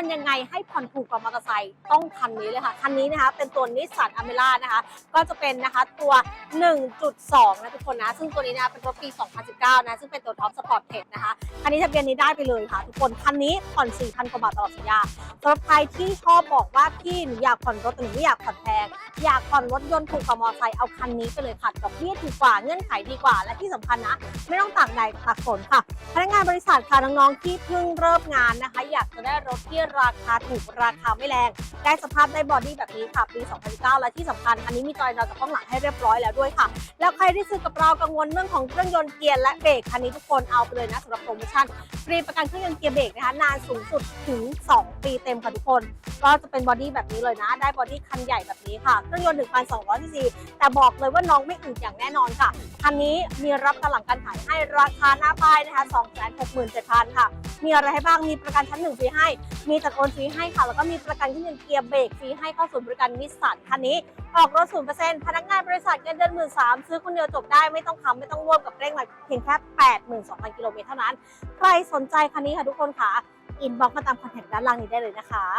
นต์ยังไงให้ผ่อนถูกกว่ามอเตอร์ไซค์ต้องคันนี้เลยค่ะ คันนี้นะคะเป็นตัวนิสสันอเมร่านะคะ ก็จะเป็นนะคะตัว 1.2 นะทุกคนนะ ซึ่งตัวนี้นะคะเป็นรถปี 2019 นะ ซึ่งเป็นตัวท็อปสปอร์ตเทคนะคะ คันนี้ทะเบียนนี้ได้ไปเลยค่ะ ทุกคน คันนี้ผ่อน 4,000 กว่าบาทตลอดสัญญาสำหรับใครที่ชอบบอกว่าพี่หนูอยากผ่อนรถแต่หนูไม่อยากผ่อนแพงอยากผ่อนรถยนต์ถูกกว่ามอเตอร์ไซค์เอาคันนี้ไปเลยค่ะดอกเบี้ยถูกกว่าเงื่อนไขดีกว่า และที่สำคัญนะ ไม่ต้องตากแดดตากฝนค่ะพนักงานบริษัทค่ะน้องๆที่เพิ่งเริ่มงานนะคะ อยากจะได้รถที่ราคาถูกราคาไม่แรงได้สภาพได้บอดี้แบบนี้ค่ะปี 2019และที่สำคัญอันนี้มีจอยดาวจากข้างหลังให้เรียบร้อยแล้วด้วยค่ะ แล้วใครที่ซื้อกับเรากังวลเรื่องของเครื่องยนต์เกียร์และเบรกคันนี้ทุกคนเอาไปเลยนะสำหรับโปรโมชั่นฟรีประกันเครื่องยนต์เกียร์เบรกนะคะนานสูงสุดถึง 2 ปีเต็มค่ะทุกคน ก็จะเป็นบอดี้แบบนี้เลยนะ ได้บอดี้คันใหญ่แบบนี้ค่ะเครื่องยนต์ 1,200ซีซีแต่บอกเลยว่าน้องไม่อึดอย่างแน่นอนค่ะ คันนี้มีรับตหลังการขายให้ราคาหน้าป้ายนะคะ 267,000 ค่ะ มีอะไรให้บ้าง มีประกันชั้นหนึ่งฟรีให้ มีจัดโอนฟรีให้ค่ะ แล้วก็มีประกันที่หนึ่งเกียร์เบรกฟรีให้เข้าศูนย์บริการนิสสันคันนี้ ออกรถศูนย์เปอร์เซ็นต์พนักงานบริษัทเงินเดือนหมื่นสามซื้อคนเดียวจบได้ไม่ต้องทำไม่ต้องร่วมกับเร่งมาเพียงแค่แปดหมื่นสองพันกิโลเมตรเท่านั้น ใครสนใจคันนี้ค่ะทุกคนค่ะอินบ็อกมาตามคอนแทคด้านล่างนี้ได้เลยนะคะ